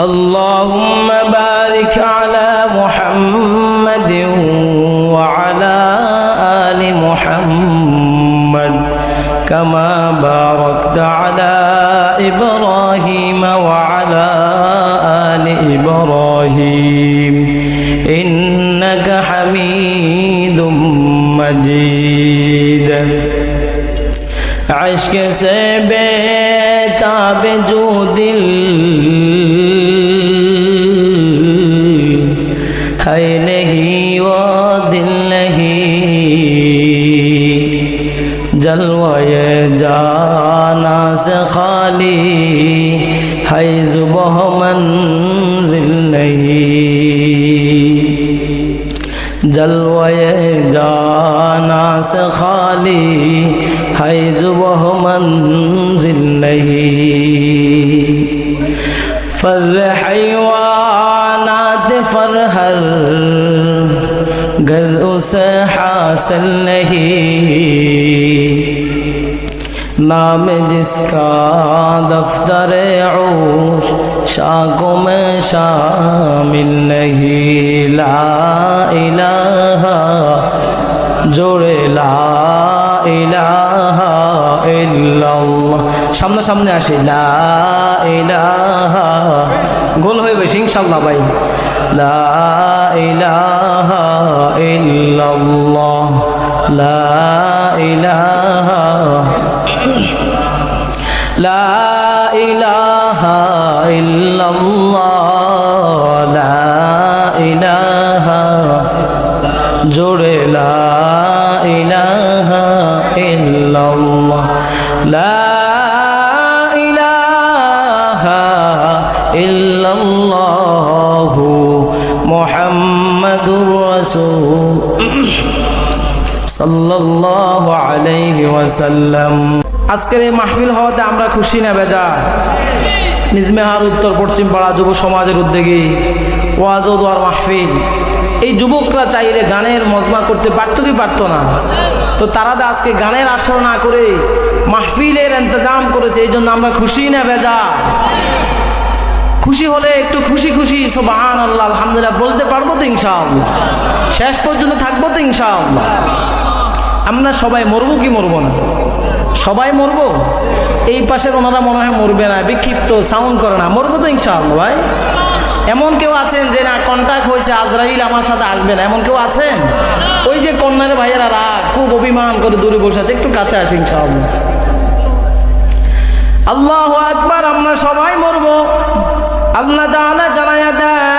اللهم بارك على محمد حيزبه منزل جلوے جانا سے خالی حیز وہ منزل نہیں فضل حیوانات فرحر گز اسے حاصل نہیں نام جس کا دفتر عوش شاکوں میں شامل نہیں لا الہ جوڑے لا الہ الا اللہ سامنے سامنے آشی لا الہ گول ہوئے بس انشاءاللہ بھائی لا الہ الا اللہ لا الہ ইলাহা লা ইলাহা ইল্লাল্লাহ লা ইলাহা জোরে লা ইলাহা ইল্লাল্লাহ লা ইলাহা ইল্লাল্লাহ মুহাম্মাদুর রাসূল সাল্লাল্লাহু আলাইহি ওয়াসাল্লাম আজকের এই মাহফিল হওয়াতে আমরা খুশি না বেজা নিজমেহার উত্তর পশ্চিম পাড়া যুব সমাজের উদ্যোগে ওয়াজ দোয়ার মাহফিল। এই যুবকরা চাইলে গানের মজমা করতে পারতো কি পারতো না? তো তারা আজকে গানের আসর না করে মাহফিলের ইন্তজাম করেছে, এই জন্য আমরা খুশি না বেজা খুশি হলে একটু খুশি খুশি সোবাহান আল্লাহ আলহামদুলিল্লাহ বলতে পারব তো ইনশাআল্লাহ। শেষ পর্যন্ত থাকব তো ইনশাআল্লাহ। আমরা সবাই মরবো কি মরবো না? সবাই মরবো? এই পাশের ওনারা মনে হয় মরবে না, বিক্ষিপ্ত সাউন্ড করে না। মরবো তো ইনশাআল্লাহ ভাই। এমন কেউ আছেন যে না কন্ট্যাক্ট হয়েছে, আজরাইল আমার সাথে আসবে না। এমন কেউ আছেন? ওই যে কন্যার ভাইয়েরা রাগ, খুব অভিমান করে দূরে বসে আছে, একটু কাছে আসে ইনশাআল্লাহ। আল্লাহ আকবার, আমরা সবাই মরবো। আল্লাহ জানায়া দেন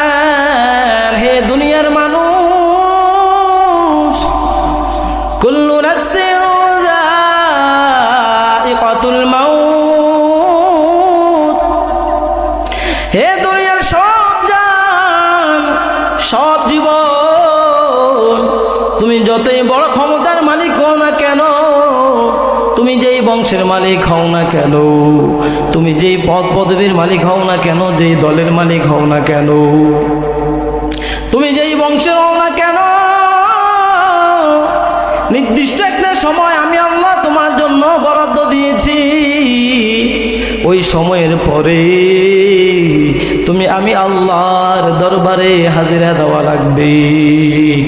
বংশের মালিক হও না কেন? তুমি যেই পদ পদবীর মালিক হও না কেন? যেই দলের মালিক হও না কেন? তুমি যেই বংশের হও না কেন? নির্দিষ্ট একটা সময় আমি আল্লাহ তোমার জন্য বরাদ্দ দিয়েছি। ওই সময়ের পরে তুমি আমি আল্লাহর দরবারে হাজিরা দেওয়া লাগবে।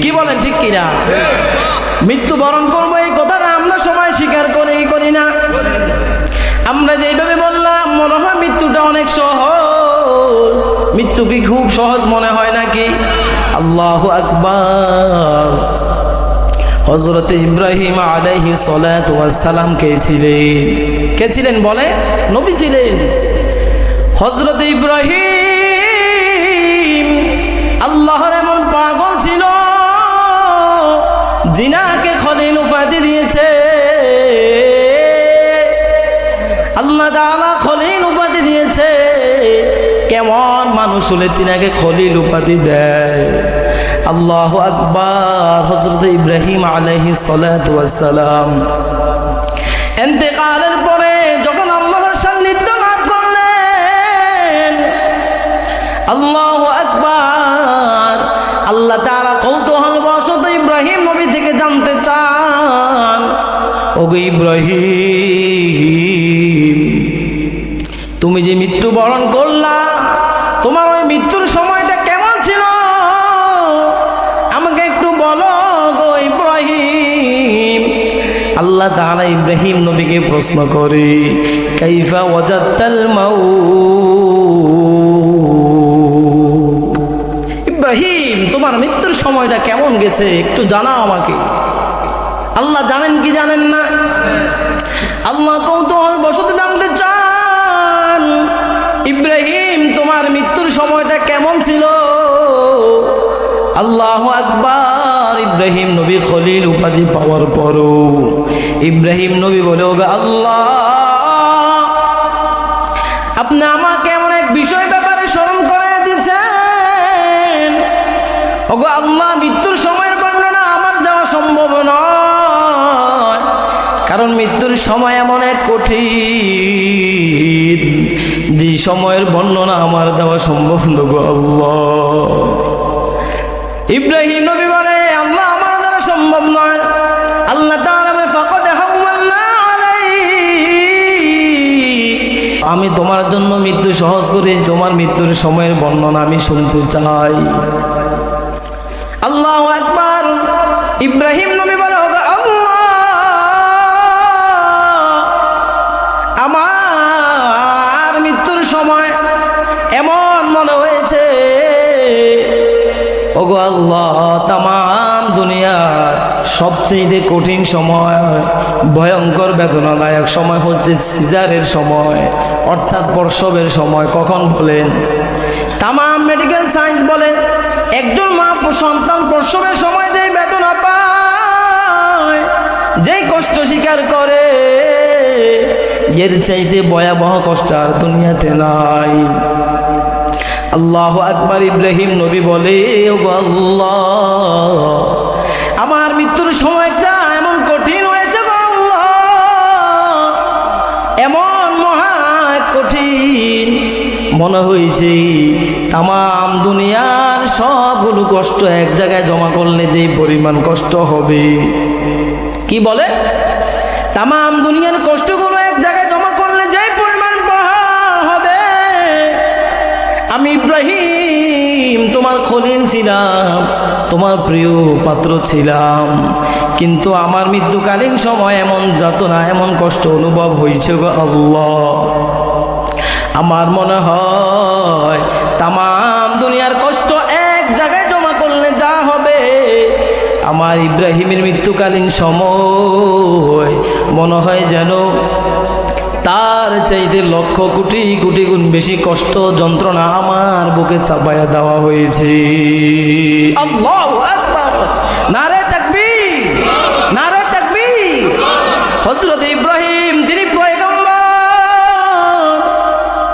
কি বলেন ঠিক কিনা? মৃত্যুবরণ আমরা যেভাবে বললাম, মনে হয় মৃত্যুটা অনেক সহজ। মৃত্যু কি খুব সহজ মনে হয় নাকি? আল্লাহ আকবার। হজরত ইব্রাহিম আলাইহি সালাম কে ছিলেন? কে ছিলেন বলে? নবী ছিলেন। হজরত ইব্রাহিম আল্লাহর এমন পাগল ছিল জিনাকে খলিল উপাধি দিয়েছে। কেমন মানুষ হলে তিনাকে খলিল উপাধি দেয়। আল্লাহ আকবার হজরত ইব্রাহিম আলহি সালাম এতেকালের পরে যখন সান্নিধ্য লাভ করলেন, আল্লাহ আকবার, আল্লাহ তারা কৌতূহল বশত ইব্রাহিম নবী থেকে জানতে চান, ওগো ইব্রাহিম তুমি যে মৃত্যুবরণ করলা, তোমার ওই মৃত্যুর সময়টা কেমন ছিল? আমাকে একটু বলো গো ইব্রাহিম। আল্লাহ তাআলা ইব্রাহিম নবীকে প্রশ্ন করে, কাইফা ওয়াজাত্তাল মাউত? ইব্রাহিম, তোমার মৃত্যুর সময়টা কেমন গেছে? একটু জানাও আমাকে। আল্লাহ জানেন কি জানেন না? আল্লাহ আল্লাহ আকবার, ইব্রাহিম নবী খলিল উপাধি পাওয়ার পরও। ইব্রাহিম নবী বলে আল্লাহ, আপনি আমাকে এমন এক বিষয় ব্যাপারে স্মরণ করে দিচ্ছেন। ওগো আল্লাহ, মৃত্যুর সময়ের বর্ণনা আমার দেওয়া সম্ভব নয়। কারণ মৃত্যুর সময় এমন এক কঠিন যে সময়ের বর্ণনা আমার দেওয়া সম্ভব গো আল্লাহ। ইব্রাহিম নবী বলে, আল্লাহ আমার দ্বারা সম্ভব নয় আল্লাহ। আমি তোমার জন্য মৃত্যু সহজ করে তোমার মৃত্যুর সময়ের বর্ণনা আমি শুনতে চাই ওগো আল্লাহ তাম দুনিয়ার সবচেয়ে কঠিন সময়, ভয়ঙ্কর বেদনাদায়ক সময় হচ্ছে সিজারের সময়, অর্থাৎ প্রসবের সময়, কখন বলেন? তাম মেডিকেল সায়েন্স বলে, একজন মা সন্তান প্রসবের সময় যেই বেদনা পায়, যেই কষ্ট স্বীকার করে, এর চাইতে ভয়াবহ কষ্ট আর দুনিয়াতে নাই। আল্লাহ আকবার ইব্রাহিম নবী বলে, "ও গো আল্লাহ, আমার মৃত্যুর সময়টা এমন কঠিন হয়েছে এমন মহা কঠিন মনে হয়েছে তাম দুনিয়ার সবগুলো কষ্ট এক জায়গায় জমা করলে যে পরিমাণ কষ্ট হবে। কি বলে? তাম দুনিয়ার কষ্টগুলো আমি ইব্রাহিম, তোমার খলিল ছিলাম, তোমার প্রিয় পাত্র ছিলাম। কিন্তু আমার মৃত্যুকালীন সময় এমন যাতনা, এমন কষ্ট অনুভব হয়েছে গো আল্লাহ। আমার মনে হয় তাম দুনিয়ার কষ্ট এক জায়গায় জমা করলে যা হবে। আমার ইব্রাহিমের মৃত্যুকালীন সময় মনে হয় যেন তার চাইতে লক্ষ কোটি কোটি গুণ বেশি কষ্ট যন্ত্রণা আমার বুকে চাপায়া দেওয়া হয়েছে। নারে ইব্রাহিম, তিনি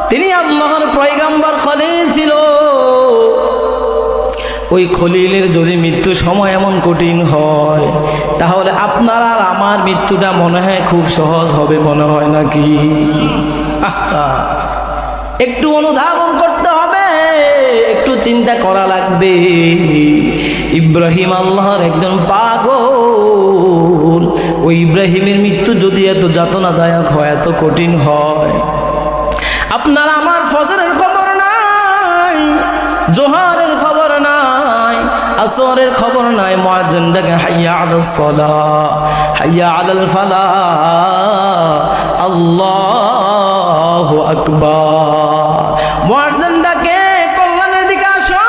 তিনি আল্লাহর ছিল। ওই খলিলের যদি মৃত্যু সময় এমন কঠিন হয় তাহলে আপনার আর আমার মৃত্যুটা মনে হয় খুব সহজ হবে, মনে হয় নাকি? একটু অনুধাবন করতে হবে, একটু চিন্তা করা লাগবে। ইব্রাহিম আল্লাহর একজন পাগল। ওই ইব্রাহিমের মৃত্যু যদি এত যাতনাদায়ক হয়, এত কঠিন হয়। আপনার আমার ফজরের খবর নাই। নাই আসরের খবর নাই মুয়াজ্জিন ডাকে হাইয়া আলাস সালাহ হাইয়া আলাল ফালাহ আল্লাহু আকবার। ডাকে, কল্যাণের দিকে আসো।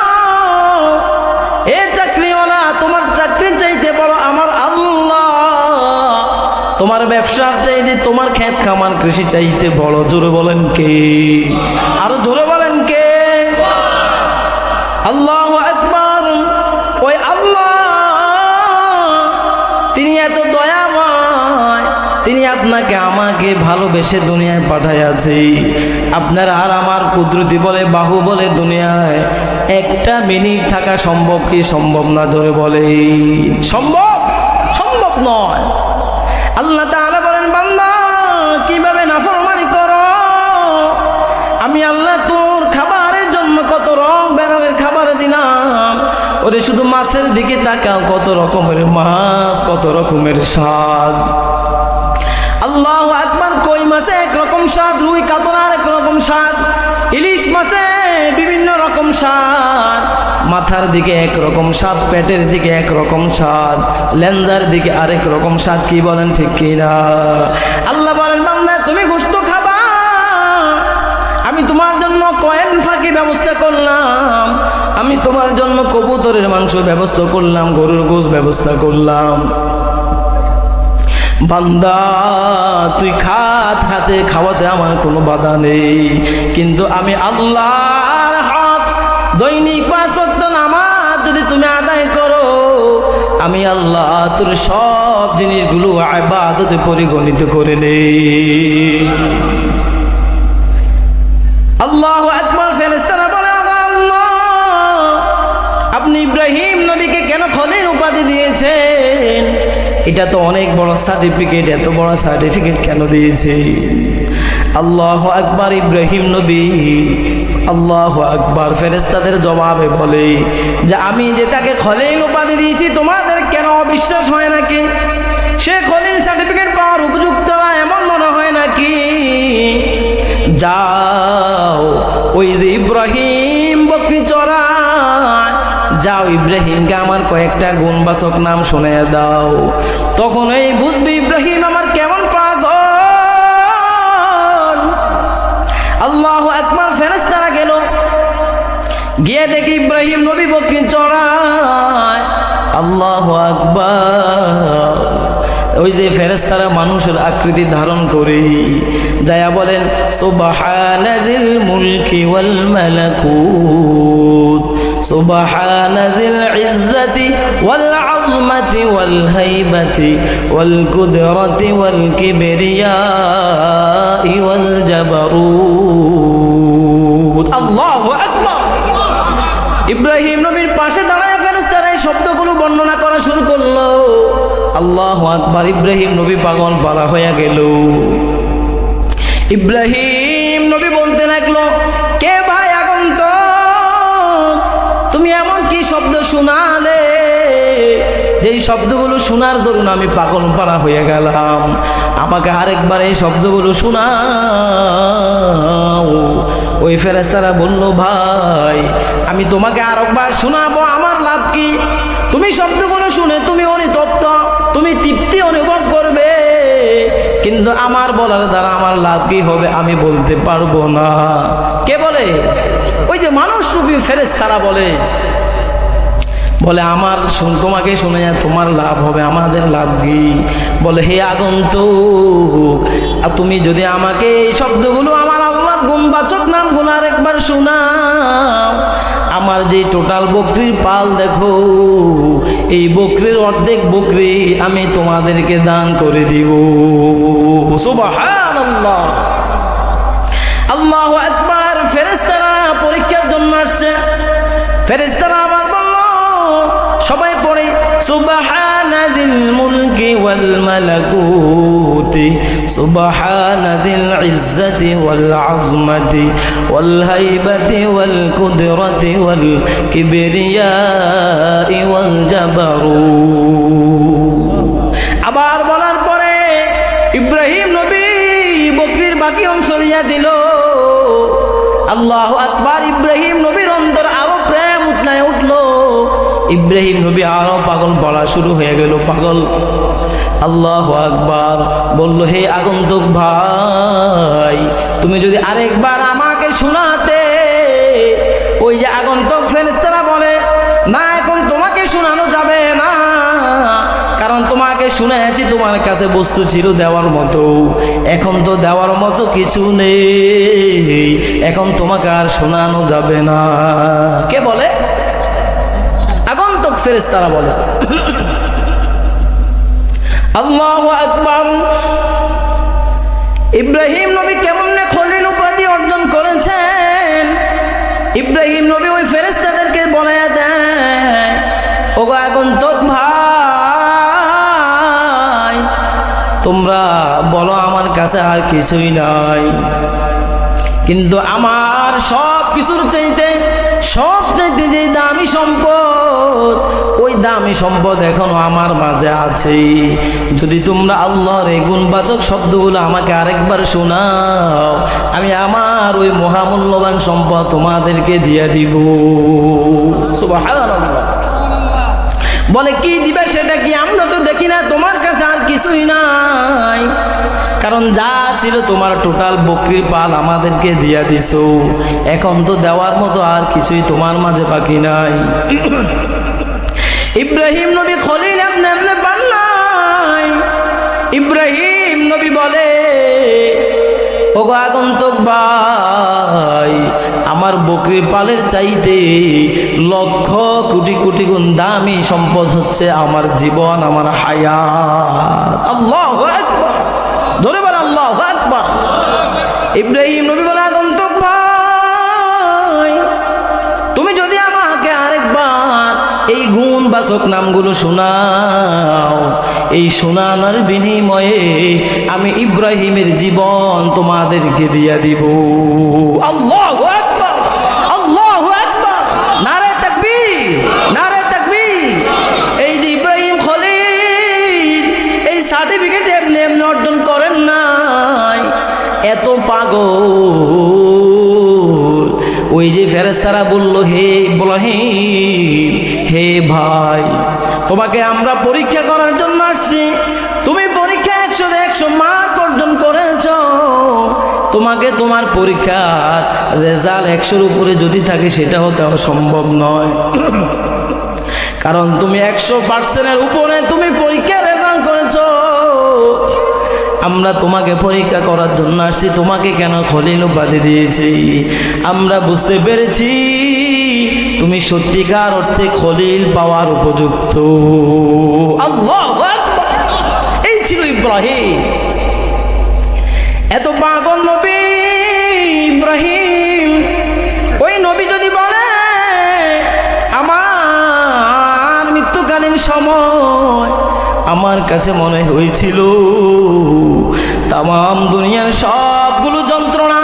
এ চাকরিওয়ালা, তোমার চাকরি চাইতে বড় আমার আল্লাহ। তোমার ব্যবসার চাইতে তোমার ক্ষেত খামার কৃষি চাইতে বড়, জোরে বলেন কে? আরও আমাকে ভালোবেসে দুনিয়ায় পাঠাইয়াছে আপনার আর আমার কুদরতি বলে, বাহু বলে দুনিয়ায় একটা মিনিট থাকা সম্ভব কি সম্ভব না ধরে বলে। সম্ভব? সম্ভব নয়। আল্লাহ তাআলা বলেন, বান্দা, কীভাবে নাফরমানি করো? আমি আল্লাহ তোর খাবারের জন্য কত রং বেরঙের খাবার দিলাম। ওরে শুধু মাছের দিকে তাকাও, কত রকমের মাছ, কত রকমের স্বাদ। স্বাদ। ইলিশ মাছে বিভিন্ন রকম স্বাদ। মাথার দিকে একরকম স্বাদ, পেটের দিকে একরকম স্বাদ লেন্সার দিকে আরেক রকম স্বাদ, কি বলেন ঠিক কি না আল্লাহ বলেন, বান্দা, তুমি গোস্ত খাবা। আমি তোমার জন্য কয়েন ফাঁকি ব্যবস্থা করলাম। আমি তোমার জন্য কবুতরের মাংস ব্যবস্থা করলাম, গরুর গোস ব্যবস্থা করলাম। বান্দা, তুই খাত খাতে খাওয়াতে আমার কোনো বাধা নেই। কিন্তু আমি আল্লাহর হক, দৈনিক পাঁচ ভক্ত নামাজ যদি তুমি আদায় করো, আমি আল্লাহ তোর সব জিনিসগুলো আবাদতে পরিগণিত করে নেই। আল্লাহ এটা তো অনেক বড় সার্টিফিকেট এত বড় সার্টিফিকেট কেন দিয়েছে? আল্লাহ আকবার ইব্রাহিম নবী, আল্লাহ আকবার ফেরেস্তাদের জবাবে বলে যে আমি যে তাকে খলিল উপাধি দিয়েছি, তোমাদের কেন অবিশ্বাস হয় নাকি? সে খলিল সার্টিফিকেট পাওয়ার উপযুক্ত এমন মনে হয় নাকি? যাও, ওই যে ইব্রাহিম বকরি চড়ায় যাও ইব্রাহিমকে আমার কয়েকটা গুণবাচক নাম শুনে দাও। তখন এই বুঝবি ইব্রাহিম আমার কেমন পাগল? আল্লাহ একবার ফেরেস্তারা গেল। গিয়ে দেখি ইব্রাহিম নবী বকরি চড়ায়। আল্লাহ আকবার। ওই যে ফেরেস্তারা মানুষের আকৃতি ধারণ করে যায়া বলেন সুবহানাজিল মুলকি ওয়াল মালাকুত। আযমতি ওয়াল হাইবাতি ওয়াল কুদরতি ওয়াল কিবরিয়া ওয়াল জাবারুত। আল্লাহু ইব্রাহিম নবীর পাশে দাঁড়ায় ফেরেস্তারা এই শব্দগুলো বর্ণনা করা শুরু করল। আল্লাহ আকবার, ইব্রাহিম নবী পাগল পালা হয়ে গেল। ইব্রাহিম নবী বলতে লাগল যেই শব্দগুলো শোনার দরুন আমি পাগল পাড়া হয়ে গেলাম। আমাকে আরেকবার এই শব্দগুলো শোনাও। ওই ফেরেস্তারা বলল, ভাই, আমি তোমাকে আরেকবার শোনাবো, আমার লাভ কি? তুমি শব্দগুলো শুনে তুমি অনুতপ্ত তুমি তৃপ্তি অনুভব করবে। কিন্তু আমার বলার দ্বারা আমার লাভ কি হবে আমি বলতে পারব না। কে বলে? ওই যে মানুষ রূপী ফেরেস্তারা বলে বলে, আমার শুন, তোমাকে শুনে তোমার লাভ হবে, আমাদের লাভ কি? বলে, হে আগন্তুক তুমি যদি আমাকে এই শব্দগুলো আমার আল্লাহর গুণবাচক নাম গুণ একবার শোনাও, আমার যে টোটাল বকরির পাল দেখো, এই বকরির অর্ধেক বকরি আমি তোমাদেরকে দান করে দিব। আল্লাহু আকবার, ফেরেশতারা পরীক্ষার জন্য আসছে। ফেরেশতারা আযমতি ওয়াল হাইবাতি ওয়াল কুদরতি ওয়াল কিবরিয়াই ওয়াল জাবারুত আবার বলার পরে ইব্রাহিম নবী বকরির বাকি অংশ দিয়া দিল। আল্লাহ আকবার। ইব্রাহিম নবী আরও পাগল বলা শুরু হয়ে গেল, পাগল। আল্লাহ আকবার বলল, হে আগন্তুক ভাই, তুমি যদি আরেকবার আমাকে শোনাতে ওই যে আগন্তুক ফেরেস্তারা বলে, না, এখন তোমাকে শোনানো যাবে না। কারণ তোমাকে শুনেছি, তোমার কাছে বস্তু ছিল দেওয়ার মতো। এখন তো দেওয়ার মতো কিছু নেই। এখন তোমাকে আর শোনানো যাবে না। কে বলে? ফেরেস্তারা বলে। আল্লাহ আকবর। ইব্রাহিম নবী কেমন খলিল উপাধি অর্জন করেছেন? ইব্রাহিম নবী ওই ফেরেস্তাদেরকে বলে দেয় ওগো আগন্তক ভাই, তোমরা বলো আমার কাছে আর কিছুই নাই। কিন্তু আমার সব কিছুর চাইতে সব চাইতে যে দামি সম্পদ ওই দামি সম্পদ এখনও আমার মাঝে আছে যদি তোমরা আল্লাহর এই গুণবাচক শব্দগুলো আমাকে আরেকবার শোনাও, আমি আমার ওই মহামূল্যবান সম্পদ তোমাদেরকে দিয়ে দিব। বলে, কি দিবে সেটা কি? আমরা তো দেখি না, তোমার কাছে আর কিছুই নাই। কারণ যা ছিল তোমার টোটাল বকরির পাল আমাদেরকে দিয়া দিছো। এখন তো দেওয়ার মতো আর কিছুই তোমার মাঝে বাকি নাই। ইব্রাহিম নবী খলিল পান ইব্রাহিম নবী বলে, ওগো আগন্তক ভাই, আমার বকরি পালের চাইতে লক্ষ কোটি কোটি গুণ দামি সম্পদ হচ্ছে আমার জীবন, আমার হায়াত একবার ধরে বল আল্লাহ একবার ইব্রাহিম নবী বলে আগন্তক ভাই, তুমি যদি আমাকে আরেকবার এই গুণ বাচক নামগুলো শোনাও, এই শোনানোর বিনিময়ে আমি ইব্রাহিমের জীবন তোমাদেরকে দিয়া দিব। আল্লাহ! পাগল ওই যে ফেরেস্তারা বলল, হে ইব্রাহিম, হে ভাই, তোমাকে আমরা পরীক্ষা করার জন্য আসছি। তুমি পরীক্ষা একশো একশো মার্ক অর্জন করেছ। তোমাকে তোমার পরীক্ষার রেজাল্ট একশোর উপরে যদি থাকে, সেটাও দেওয়া সম্ভব নয়। কারণ তুমি একশো পার্সেন্টের উপরে তুমি পরীক্ষা রেজাল্ট করেছ আমরা তোমাকে পরীক্ষা করার জন্য আসছি, তোমাকে কেন খলিল উপাধি দিয়েছি? আমরা বুঝতে পেরেছি তুমি সত্যিকার অর্থে খলিল পাওয়ার উপযুক্ত। এই ছিল ইব্রাহিম। এত পাগল নবী ইব্রাহিম। ওই নবী যদি বলে, আমার মৃত্যুকালীন সময় আমার কাছে মনে হয়েছিল তাম দুনিয়ার সবগুলো যন্ত্রণা,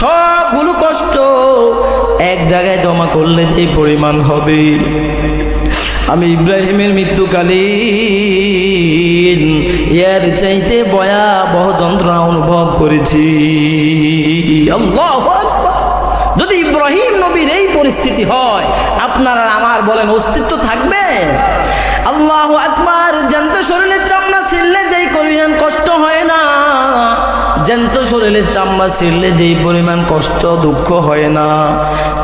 সবগুলো কষ্ট এক জায়গায় জমা করলে যে পরিমাণ হবে। আমি ইব্রাহিমের মৃত্যুকালীন এর চাইতে ভয়াবহ যন্ত্রণা অনুভব করেছি। যদি ইব্রাহিম নবীর এই পরিস্থিতি হয়, আপনারা আমার বলেন অস্তিত্ব থাকবে? আল্লাহ আকবার জানতে শরীরের জ্যান্ত শরীরের চামড়া ছিললে যেই পরিমাণ কষ্ট, দুঃখ হয় না।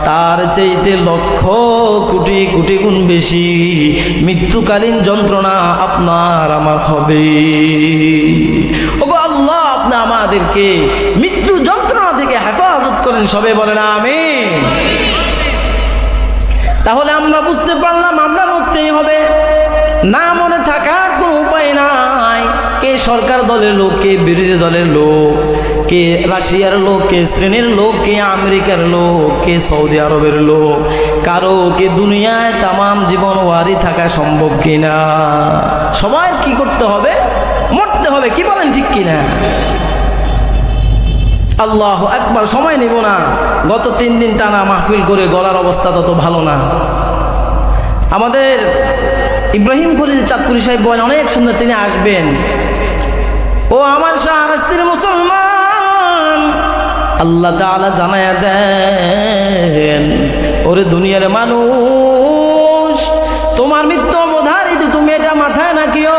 তার চাইতে লক্ষ কোটি কোটি গুণ বেশি মৃত্যুকালীন যন্ত্রণা আপনার, আমার হবে। ওগো আল্লাহ, আপনি আমাদেরকে মৃত্যু যন্ত্রণা থেকে হেফাজত করেন সবে বলেন আমি তাহলে আমরা বুঝতে পারলাম আমরা মরতেই হবে। না সরকার দলের লোক, কে বিরোধী দলের লোক, কে রাশিয়ার লোক, কে শ্রেণির লোক, কে আমেরিকার লোক, কে সৌদি আরবের লোক, কারও কে দুনিয়ায় তামাম জীবন ওয়ারি থাকা সম্ভব কিনা? সবার কি করতে হবে? মরতে হবে, কি বলেন ঠিক কিনা? আল্লাহ একবার সময় নিব না। গত তিন দিন টানা মাহফিল করে গলার অবস্থা তত ভালো না। আমাদের ইব্রাহিম খলিল চাঁদপুরি সাহেব বলেন, অনেক সুন্দর তিনি আসবেন। ও আমার শাহরাস্তির মুসলমান, আল্লাহ তাআলা জানায়া দেন, ওরে দুনিয়ার মানুষ, তোমার মৃত্যু অবধারিত, তুমি এটা মাথায় রাখিও।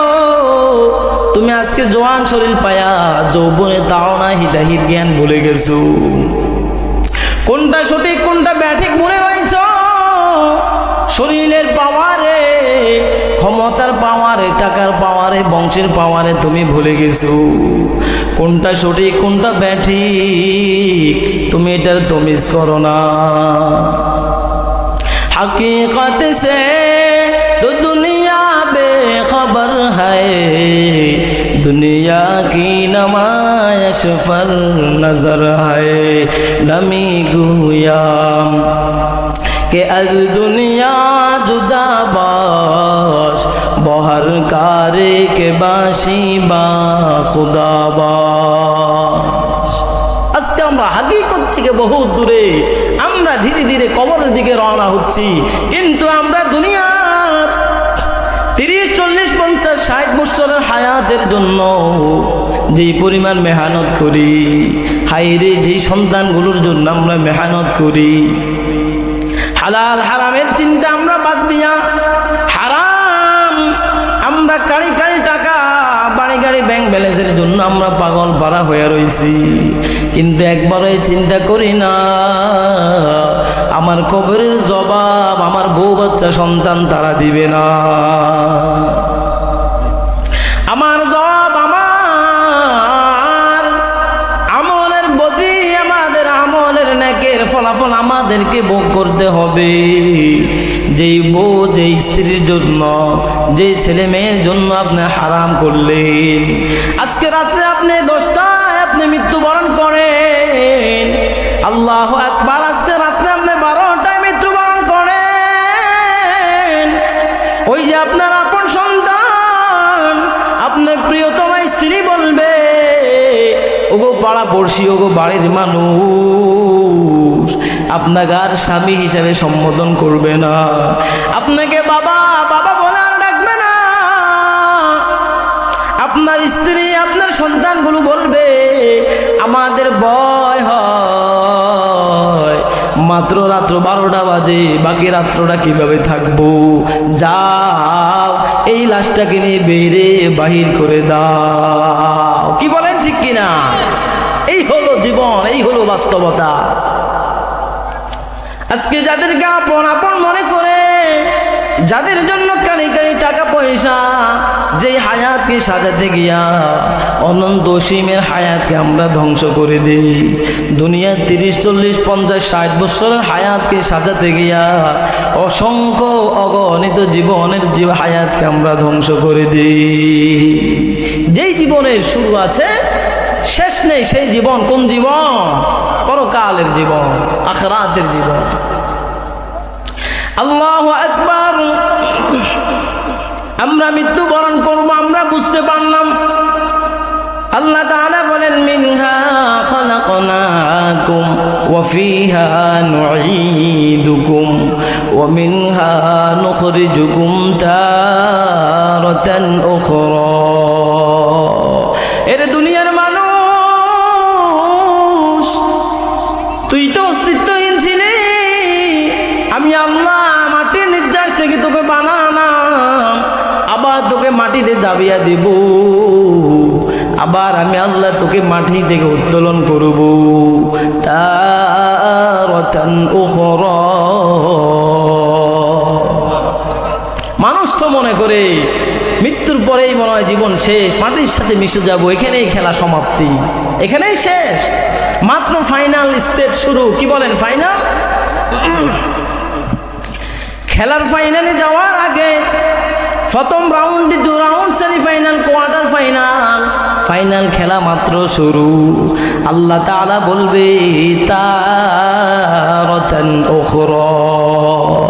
তুমি আজকে জোয়ান শরীর পায়া, যৌবনে তাও না হিদাহির জ্ঞান ভুলে গেছো। কোনটা সঠিক ক্ষমতার পাওয়ারে, টাকার পাওয়ারে, বংশের পাওয়ারে তুমি ভুলে গেছো। কোনটা সঠিক, কোনটা ব্যাঠিক, তুমি এটার তমিজ করো না। হাকি হকীকত সে তো দুনিয়া বেখবর হয়, দুনিয়া কি নমায়শ ফর নজর হয়। নমি গুয়াম, কে আজ দুনিয়া সরকারে কে বাসি বা খুদাবা আজকে আমরা হাকিকত থেকে বহু দূরে, আমরা ধীরে ধীরে কবরের দিকে রওনা হচ্ছি। কিন্তু আমরা দুনিয়ার তিরিশ, চল্লিশ, পঞ্চাশ, ষাট বছরের হায়াতের জন্য যেই পরিমাণ মেহনত করি হাইরে যেই সন্তানগুলোর জন্য আমরা মেহনত করি, হালাল হারামের চিন্তা আমরা বাদ দিয়া ব্যালেন্সের জন্য আমরা পাগল পাড়া হয়ে রয়েছি কিন্তু একবারই চিন্তা করি না। আমার কবরের জবাব আমার বউ বাচ্চা সন্তান তারা দিবে না। আমার জব আমার আমলের বদি, আমাদের আমলের নেকের ফলাফল আমাদেরকে ভোগ করতে হবে। যেই বউ, যেই স্ত্রীর জন্য যে ছেলে মেয়ের জন্য আপনি হারাম করলেন। আজকে রাত্রে আপনি দশটায় আপনি মৃত্যুবরণ করেন। আল্লাহ একবার আজকে রাত্রে আপনি বারোটায় মৃত্যুবরণ করেন। ওই যে আপনার আপন সন্তান, আপনার প্রিয়তমা স্ত্রী বলবে, ওগো পাড়া পড়শি ওগো বাড়ির মানুষ আপনাকে আর স্বামী হিসাবে সম্বোধন করবে না। আপনাকে বাবা বাবা বলে আর ডাকবে না। আপনার স্ত্রী, আপনার সন্তানগুলো বলবে, আমাদের ভয় হয়। মাত্র রাত্র বারোটা বাজে, বাকি রাত্রটা কীভাবে থাকব? যাও, এই লাশটাকে নিয়ে বেরে বাহির করে দাও। কি বলেন ঠিক কিনা? এই হলো জীবন, এই হলো বাস্তবতা। আজকে যাদেরকে আপন আপন মনে করে, যাদের জন্য কানি কানি টাকা পয়সা যে হায়াতকে সাজাতে গিয়া অনন্ত অসীমের হায়াতকে আমরা ধ্বংস করে দিই। দুনিয়ার তিরিশ, চল্লিশ, পঞ্চাশ, ষাট বছরের হায়াতকে সাজাতে গিয়া অসংখ্য অগণিত জীবনের জীব হায়াতকে আমরা ধ্বংস করে দিই। যেই জীবনের শুরু আছে শেষ নেই সেই জীবন। কোন জীবন? পরকালের জীবন, আখরাতের জীবন। আল্লাহ একবার আমরা মৃত্যুবরণ করব, আমরা বুঝতে পারলাম। আল্লাহ তাআলা বলেন, মিনহা খালাকনাকুম ওয়া ফিহা নুঈদুকুম ওয়া মিনহা নুখরিজুকুম তারাতান উখরা। মাটিতে দাবিয়া দেব। আবার আমি আল্লাহ তোকে মাটি থেকে উত্তোলন করব। উখরা। মানুষ তো মনে করে, মৃত্যুর পরেই মনে হয় জীবন শেষ, মাটির সাথে মিশে যাব, এখানেই খেলা সমাপ্তি। এখানেই শেষ। মাত্র ফাইনাল স্টেপ শুরু। কি বলেন ফাইনাল খেলার ফাইনালে যাওয়ার আগে প্রথম রাউন্ড দ্বিতীয় round semifinal quarter final final খেলা মাত্র শুরু। আল্লাহ তাআলা বলবে, তারাতান উখরা।